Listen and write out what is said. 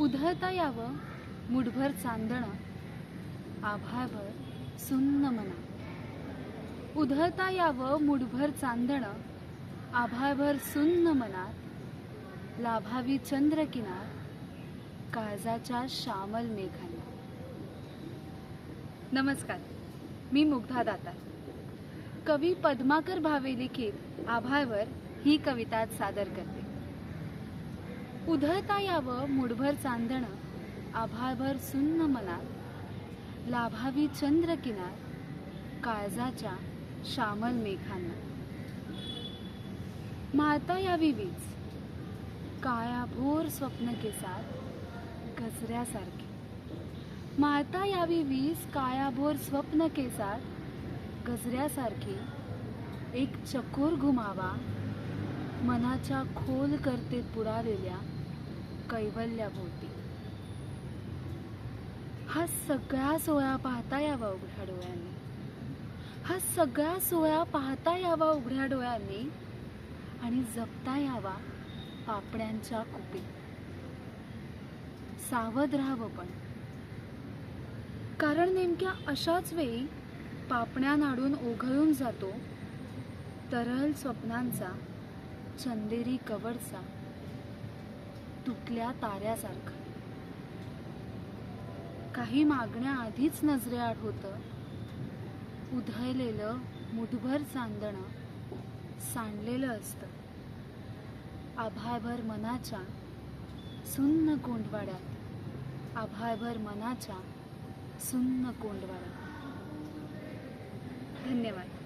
उधळता यावं मुठभर चांदणं आभाळभर सुन्न मना. उधळता यावं मुठभर चांदणं आभाळभर सुन्न मनात. लाभावी चंद्रकिनार काळजाच्या श्यामल मेघांना नमस्कार मी मुग्धा दातार कवी पद्माकर भावे लिखित आभाळवर ही कविता सादर करते. उधळता यावं मुठभर चांदणं आभाळभर सुन्न मनात. लाभावी चंद्र किनार काळजाच्या श्यामल मेघांना. मारता यावी वीज काळ्याभोर स्वप्न केसात गजऱ्यासारखी. मारता यावी वीज काळ्याभोर स्वप्न केसात गजऱ्यासारखी. एक चकोर घुमावा मनाच्या खोल करते बुडालेल्या कैवल्याभोवती. हा सगळा सोहळा पाहता यावा उघड्या डोळ्यांनी. हा सगळा सोहळा पाहता यावा उघड्या डोळ्यांनी आणि जपता यावा पापड्यांच्या कुपीत सावध राहावं पण. कारण नेमक्या अशाच वेळी पापण्या नाडून ओघळून जातो तरल स्वप्नांचा चंदेरी कवडचा तुटल्या ताऱ्यासारखा. काही मागण्या आधीच नजरेआड होतं. उधळलेलं मुठभर चांदणं सांडलेलं असतं. आभाळभर मनाच्या सुन्न कोंडवाड्यात. आभाळभर मनाच्या सुन्न कोंडवाड्यात. धन्यवाद.